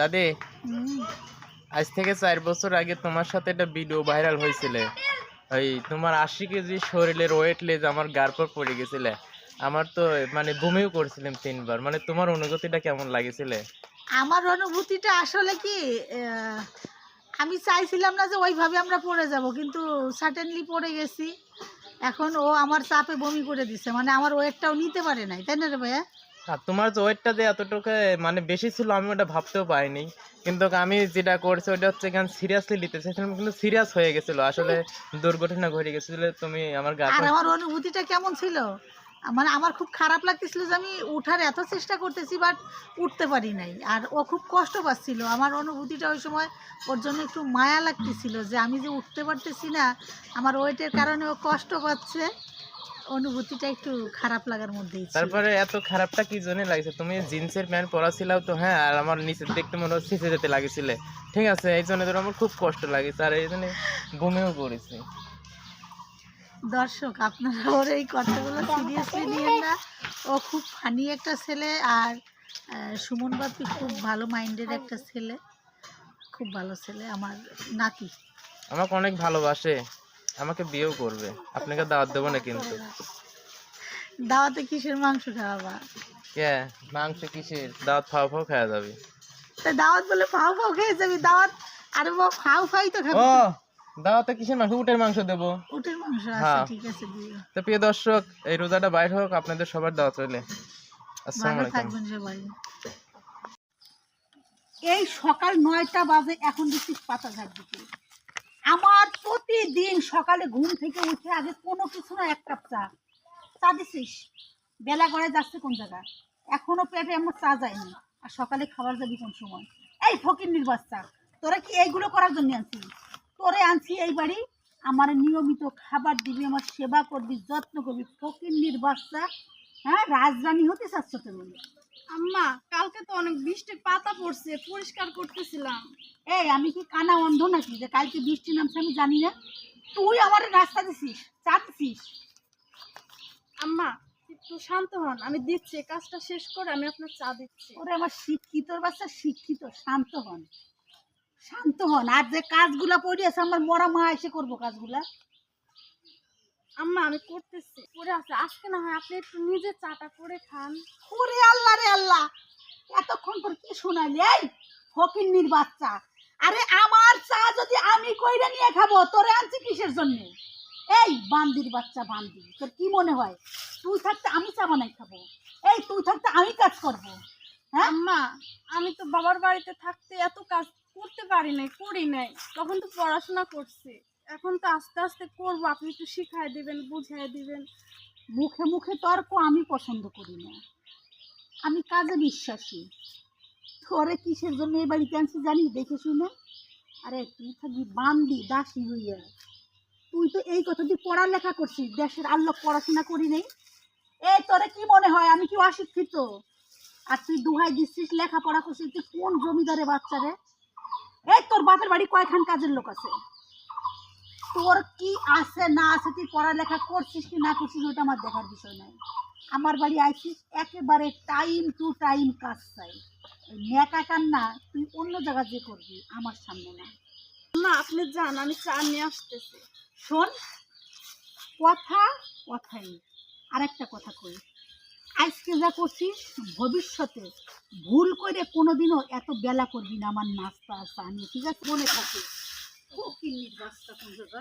দাদি আজ থেকে চার বছর আগে তোমার সাথে একটা ভিডিও ভাইরাল হয়েছিল। ওই তোমার আশি কেজি শরীরের ওয়েট লেজ আমার গার পর পড়ে গেছিলে। আমার তো মানে বমিও করছিলাম তিনবার। মানে তোমার অনুভূতিটা কেমন লাগেছিল? আমার অনুভূতিটা আসলে কি আমি চাইছিলাম না যে ওইভাবে আমরা পড়ে যাব কিন্তু সার্টেনলি পড়ে গেছি। এখন ও আমার চাপে বমি করে দিছে। মানে আমার ওয়েটটাও নিতে পারে নাই তাই না রে ভাইয়া? আর তোমার যে ওয়েটটা যে এতটুকু মানে বেশি ছিল আমি ওটা ভাবতেও পাইনি কিন্তু আমি যেটা করছি ওটা হচ্ছে কেন সিরিয়াসলি নিতে চাইছিলাম কিন্তু সিরিয়াস হয়ে গেছিল। আসলে দুর্ঘটনা ঘটে গেছিল তুমি আমার আর আমার অনুভূতিটা কেমন ছিল? মানে আমার খুব খারাপ লাগতেছিল যে আমি উঠার এত চেষ্টা করতেছি বাট উঠতে পারি নাই। আর ও খুব কষ্ট পাচ্ছিল। আমার অনুভূতিটা ওই সময় ওর জন্য একটু মায়া লাগতেছিল যে আমি যে উঠতে পারতেছি না আমার ওয়েটের কারণে ও কষ্ট পাচ্ছে। অনুভূতিটা একটু খারাপ লাগার মধ্যেই তারপরে এত খারাপটা কি জন্য লাগছে? তুমি জিন্সের প্যান্ট পরা ছিলাও তো হ্যাঁ আর আমার নিচের দেখতে মনে হচ্ছে ছিঁচে যেতে লাগেছিলে। ঠিক আছে এই জন্য ধরো আমার খুব কষ্ট লাগেছে আর এই জন্য বমিও করেছি দর্শক আপনারা ওর এই কথাগুলো সিরিয়াসলি নিয়েন না। ও খুব ফানি একটা ছেলে আর সুমন বাপি খুব ভালো মাইন্ডের একটা ছেলে। খুব ভালো ছেলে আমার নাতি। আমাকে অনেক ভালোবাসে। আমাকে বিয়েও করবে। আপনাকে দাওয়াত দেবো না কিন্তু। দাওয়াতে কিসের মাংস খাওয়াবা? কে? মাংস কিসের? দাওয়াত খাওয়া ফাও খাওয়া যাবে। তা দাওয়াত বলে ফাও ফাও খেয়ে যাবি দাওয়াত আরে বাবা ফাউ ফাই তো খাবি। ও দাওয়াতে কিসের মাংস? উটের মাংস দেবো। উটের মাংস আছে হ্যাঁ। ঠিক আছে দিও। তো প্রিয় দর্শক এই রোজাটা বাইর হোক আপনাদের সবার দাওয়াত রইলে। আসসালামু আলাইকুম। এই সকাল নয়টা বাজে এখন দেখছি পাতা ঝাড় দিতে আমার প্রতিদিন সকালে ঘুম থেকে উঠে আগে কোনো কিছু না, এক কাপ চা। চা দিছিস? বেলা গড়ে যাচ্ছে কোন জায়গায়? এখনও পেটে আমার চা যায়নি। আর সকালে খাবার যাবি কোন সময়? এই ফকির বাচ্চা তোরা কি এইগুলো করার জন্য আনছি তোরে আনছি এই বাড়ি। আমার নিয়মিত খাবার দিবি, আমার সেবা করবি, যত্ন করবি। ফকির বাচ্চা হ্যাঁ? রাজরানী হতে চাচ্ছ তুমি। আম্মা কালকে তো অনেক বৃষ্টির পাতা পড়ছে পরিষ্কার করতেছিলাম। এই আমি কি কানা অন্ধ নাকি যে কালকে বৃষ্টি নামছে আমি জানি না? তুই আমার রাস্তা দিছিস চা দিছিস আম্মা একটু শান্ত হন আমি দিচ্ছি কাজটা শেষ করে আমি আপনার চা দিচ্ছি। ওরে আমার শিক্ষিত বাচ্চা শিক্ষিত শান্ত হন। শান্ত হন আর যে কাজগুলা পড়িয়েছে আমার মরা মা এসে করব কাজগুলা। আম্মা আমি করতেছি। করে আছে। আজকে না হয় আপনি একটু নিজে চাটা করে খান। ওরে আল্লাহ রে আল্লাহ। এতক্ষণ পর কি শোনালি এই ফকিন্নির বাচ্চা। আরে আমার চা যদি আমি কইরা নিয়ে খাব তোরে আনছি কিসের জন্য? এই বান্দির বাচ্চা বান্দি তোর কি মনে হয়? তুই থাকতে আমি চা বানাই খাব। এই তুই থাকতে আমি কাজ করব। হ্যাঁ? আম্মা আমি তো বাবার বাড়িতে থাকতে এত কাজ করতে পারি নাই করি নাই। তখন তো পড়াশোনা করছি। এখন তো আস্তে আস্তে করব, আপনি একটু শিখাই দিবেন বুঝাই দিবেন। মুখে মুখে তর্ক আমি পছন্দ করি না। আমি কাজে বিশ্বাসী। তোরে কিসের জন্য এই বাড়িতে আনছি জানি, দেখে শুনে? আরে তুই থাকবি বান্দি, দাসী হইয়া। তুই তো এই কথা তুই পড়ালেখা করছিস, দেশের আল্লাহ পড়াশোনা করি নেই। এই তোরে কি মনে হয়? আমি কি অশিক্ষিত? আর তুই দুহাই দিচ্ছিস, লেখাপড়া করছিস, তুই কোন জমিদারে বাচ্চা রে? এই তোর বাপের বাড়ি কয়খান কাজের লোক আছে? তোর কি আছে না আছে তুই পড়ালেখা করছিস কি না করছিস ওটা আমার দেখার বিষয় নয় আমার বাড়ি আইছিস একেবারে টাইম টু টাইম কাজ চাই। ন্যাকা কান্না তুই অন্য জায়গায় যে করবি আমার সামনে না। আম্মা আপনি যান আমি চা নিয়ে আসতেছি। শোন কথা কথাই আরেকটা কথা কই আজকে যা করছিস ভবিষ্যতে ভুল করে কোনোদিনও এত বেলা করবি না আমার নাস্তা আসা নিয়ে ঠিক আছে? মনে থাকে ও কিন্নির বাচ্চা কোন জায়গা